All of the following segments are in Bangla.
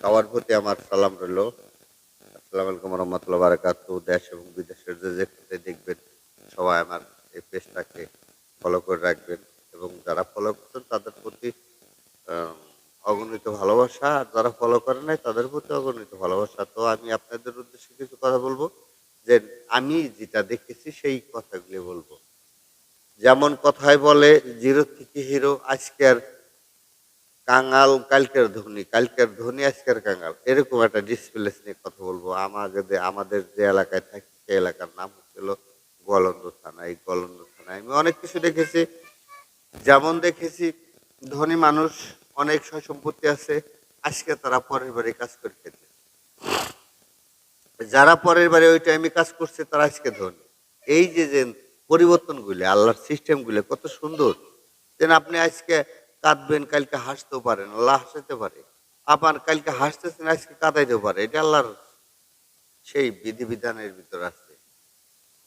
সবার প্রতি আমার সালাম রইল। আসসালামু আলাইকুম রহমতুল্লাহ বারাকাত। দেশ এবং বিদেশের যে যেখানে দেখবেন, সবাই আমার এই পেজটাকে ফলো করে রাখবেন এবং যারা ফলো করছেন, তাদের প্রতি অগণিত ভালোবাসা। আর যারা ফলো করে নাই, তাদের প্রতি অগণিত ভালোবাসা। তো আমি আপনাদের উদ্দেশ্যে কিছু কথা বলব, যে আমি যেটা দেখেছি, সেই কথাগুলি বলব। যেমন কথায় বলে, জিরো থেকে হিরো, আজকের কাঙাল, কালকের ধনী কালকের ধনী আজকের কাঙাল। এরকম একটা ডিসপ্লেস নিয়ে কথা বলব। আমাদের আমাদের যে এলাকায় থাকি, সেই এলাকার নাম হচ্ছিল গলন্দ থানা। এই গলন্দ থানায় আমি অনেক কিছু দেখেছি। যেমন দেখেছি, ধনী মানুষ, অনেক সম্পত্তি আছে, আজকে তারা পরের বাড়ি কাজ করে খেতে। যারা পরের বাড়ি ওই টাইমে কাজ করছে, তারা আজকে ধনী। এই যে যে পরিবর্তনগুলি, আল্লাহর সিস্টেমগুলি কত সুন্দর। যেন আপনি আজকে কাঁদবেন, কালকে হাসতেও পারেন, আল্লাহ হাসাতে পারে। আবার কালকে হাসতেছেন, আজকে কাঁদাইতেও পারে। এটা আল্লাহর সেই বিধিবিধানের ভিতর আছে।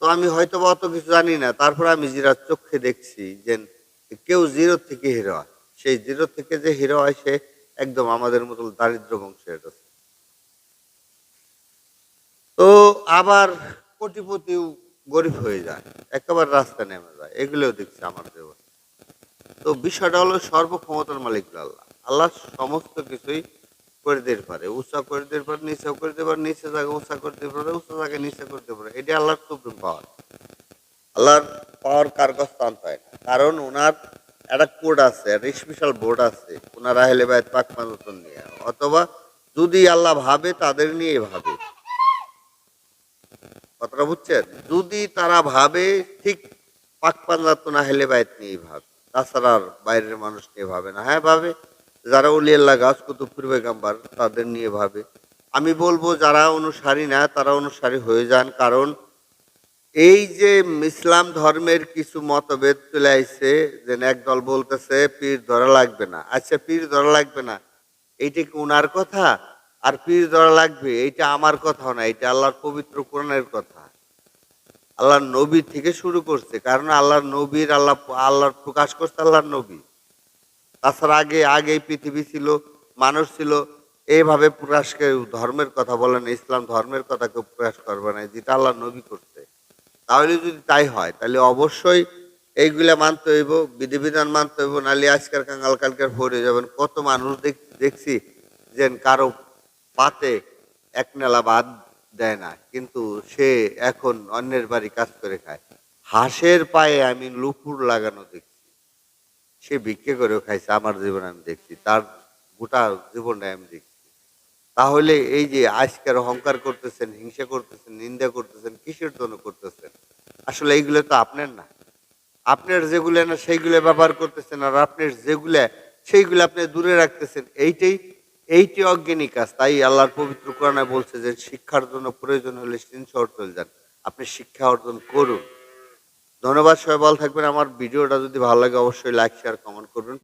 তো আমি হয়তো বা অত কিছু জানি না। তারপর আমি জিরা চোখে দেখছি যে কেউ জিরো থেকে হিরো হয়। সেই জিরো থেকে যে হিরো হয়, সে একদম আমাদের মতো দারিদ্র বংশের তো আবার কোটিপতিও গরিব হয়ে যায়। একেবারে রাস্তা নেমে যায়। এগুলোও দেখছি আমার জীবন তো বিষয়টা হলো সর্বক্ষমতার মালিক আল্লাহ। আল্লাহ সমস্ত কিছুই করে দিতে পারে। উঁচা করে দিতে পারে নিচেও করে দিতে পারে, নিচে জায়গা উঁচা করে দিতে পারে, উঁচা জায়গায় নিচে করে দিতে পারে। এটা আল্লাহর সুপ্রিম পাওয়ার। আল্লাহর পাওয়ার কার কাছ আনতে হয় না। কারণ ওনার একটা কোড আছে, একটা স্পেশাল বোর্ড আছে। ওনার আহলে বাইত পাক মানুষজন নিয়ে। অথবা যদি আল্লাহ ভাবে, তাদের নিয়ে ভাবে। কথাটা বুঝছেন? যদি তারা ভাবে, ঠিক পাক পাঞ্জাতন আহলে বাইত নিয়ে ভাবে। তাছাড়া আর বাইরের মানুষ নিয়ে ভাবে না। হ্যাঁ ভাবে। যারা উলিয়াল্লাহ গাছ, কুতুবপুর বেগাম্বার তাদের নিয়ে ভাবে। আমি বলব, যারা অনুসারী না, তারা অনুসারী হয়ে যান। কারণ এই যে ইসলাম ধর্মের কিছু মতভেদ চলে আসছে যে একদল বলতেছে, পীর ধরা লাগবে না। আচ্ছা পীর ধরা লাগবে না। এইটা কি ওনার কথা? আর পীর ধরা লাগবে, এইটা আমার কথাও না এটা আল্লাহর পবিত্র কোরআনের কথা। আল্লাহর নবী থেকে শুরু করছে। কারণ আল্লাহর নবীর, আল্লাহ, আল্লাহর প্রকাশ করছে আল্লাহর নবী। তাছাড়া আগে আগে পৃথিবী ছিল, মানুষ ছিল, এইভাবে প্রকাশ কেউ ধর্মের কথা বলে না, ইসলাম ধর্মের কথা কেউ প্রকাশ করবে না, যেটা আল্লাহ নবী করছে। তাহলে যদি তাই হয়, তাহলে অবশ্যই এইগুলা মানতে হইব, বিধিবিধান মানতে হইব, নাহলে আজকের কাঙ্গাল কালকের ভরে যাবেন। কত মানুষ দেখ- দেখছি যে কারও পাতে এক নেলা বাদ দেয় না। কিন্তু সে এখন অন্যের বাড়ি কাজ করে খায়। হাঁসের পায়ে আমি লুকুর লাগানো দেখছি। সে ভিক্ষে করেও খাইছে, আমার জীবনে আমি দেখছি, তার গোটা জীবনে আমি দেখছি। তাহলে এই যে আজকের অহংকার করতেছেন, হিংসা করতেছেন, নিন্দা করতেছেন, কিসের জন্য করতেছেন? আসলে এইগুলো তো আপনার না। আপনার যেগুলো না, সেইগুলো ব্যবহার করতেছেন, আর আপনার যেগুলো, সেইগুলো আপনি দূরে রাখতেছেন, এইটাই এইটি অজ্ঞানী কাজ, তাই আল্লাহর পবিত্র কোরআনে বলছে যে শিক্ষার জন্য প্রয়োজন হলে তিন শহর চলে যান। আপনি শিক্ষা অর্জন করুন। ধন্যবাদ, সবাই ভালো থাকবেন। আমার ভিডিওটা যদি ভালো লাগে অবশ্যই লাইক শেয়ার কমেন্ট করবেন।